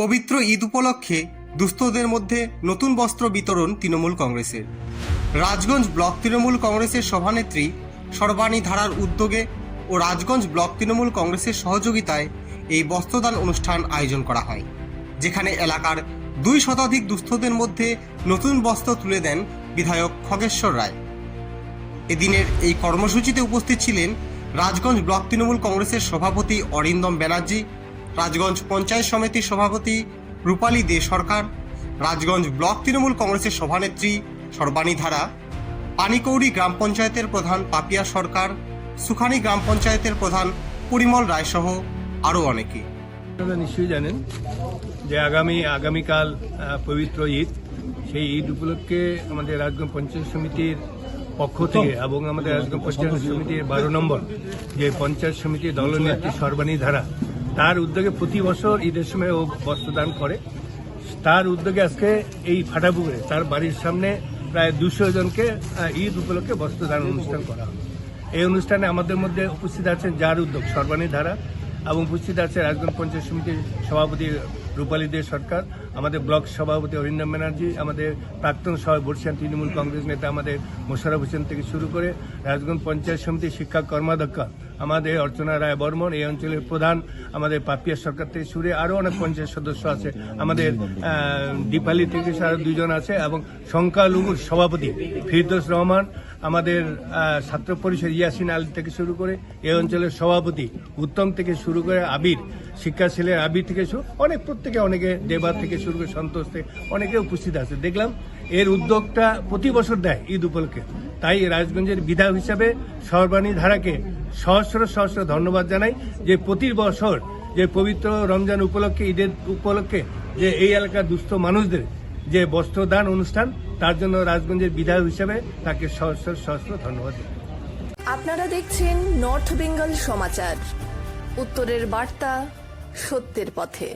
পবিত্র ঈদ উপলক্ষে দুস্থদের মধ্যে নতুন বস্ত্র বিতরণ তৃণমূল কংগ্রেসের। রাজগঞ্জ ব্লক তৃণমূল কংগ্রেসের সভানেত্রী সর্বাণী ধারার উদ্যোগে ও রাজগঞ্জ ব্লক তৃণমূল কংগ্রেসের সহযোগিতায় এই বস্ত্রদান অনুষ্ঠান আয়োজন করা হয়, যেখানে এলাকার দুই শতাধিক দুস্থদের মধ্যে নতুন বস্ত্র তুলে দেন বিধায়ক খগেশ্বর রায়। এদিনের এই কর্মসূচিতে উপস্থিত ছিলেন রাজগঞ্জ ব্লক তৃণমূল কংগ্রেসের সভাপতি অরিন্দম ব্যানার্জি রাজগঞ্জ পঞ্চায়েত সমিতির সভাপতি রূপালী দে সরকার রাজগঞ্জ ব্লক তৃণমূল কংগ্রেসের সভানেত্রী সর্বাণী ধারা পানিকৌড়ি গ্রাম পঞ্চায়েতের প্রধান পাপিয়া সরকার সুখানি গ্রাম পঞ্চায়েতের প্রধান পরিমল রায়সহ আরও অনেকে। আপনারা নিশ্চয়ই জানেন যে আগামী আগামীকাল পবিত্র ঈদ। সেই ঈদ উপলক্ষে আমাদের রাজগঞ্জ পঞ্চায়েত সমিতির পক্ষ থেকে এবং আমাদের রাজগঞ্জ পঞ্চায়েত সমিতির বারো নম্বর যে পঞ্চায়েত সমিতির দলনেত্রী সর্বাণী ধারা তার উদ্যোগে প্রতি বছর ঈদের সময় ও বস্ত্রদান করে। তার উদ্যোগে আজকে এই ফাটাপুকুরে, তার বাড়ির সামনে প্রায় দুশো জনকে ঈদ উপলক্ষে বস্ত্রদান অনুষ্ঠান করা হয়। এই অনুষ্ঠানে আমাদের মধ্যে উপস্থিত আছেন যার উদ্যোগ সর্বাণী ধারা এবং উপস্থিত আছে রাজগঞ্জ পঞ্চায়েত সমিতির সভাপতি রূপালী দে সরকার, আমাদের ব্লক সভাপতি অরিন্দম ব্যানার্জি, আমাদের প্রাক্তন সভায় বর্ষিয়ান তৃণমূল কংগ্রেস নেতা আমাদের মোশারফ হোসেন থেকে শুরু করে রাজগঞ্জ পঞ্চায়েত সমিতির শিক্ষা কর্মাধ্যক্ষ, আমাদের অর্চনা রায় বর্মন, এই অঞ্চলের প্রধান, আমাদের পাপিয়া সরকার থেকে শুরু আরও অনেক পঞ্চায়েত সদস্য আছে, আমাদের দীপালি থেকে আরও দুজন আছে এবং সংখ্যালঘুর সভাপতি ফিরদোস রহমান আমাদের ছাত্র পরিষদ ইয়াসিন আলী থেকে শুরু করে এই অঞ্চলের সভাপতি উত্তম থেকে শুরু করে আবির, শিক্ষা ছেলের আবির থেকে শুরু, অনেক প্রত্যেকে অনেকে দেবার থেকে শুরু করে সন্তোষ থেকে অনেকে উপস্থিত আছে। দেখলাম এর উদ্যোগটা প্রতি বছর দেয় ঈদ উপলক্ষে। তাই রাজগঞ্জের বিধায়ক হিসাবে সর্বাণী ধারাকে সহস্র সহস্র ধন্যবাদ জানাই যে প্রতি বছর যে পবিত্র রমজান উপলক্ষে, ঈদের উপলক্ষে যে এই এলাকার দুস্থ মানুষদের যে বস্ত্রদান অনুষ্ঠান, তার জন্য রাজগঞ্জের বিধায়ক হিসেবে তাকে সহস্র সহস্র ধন্যবাদ। আপনারা দেখছেন নর্থ বেঙ্গল সমাচার উত্তরের বার্তা সত্যের পথে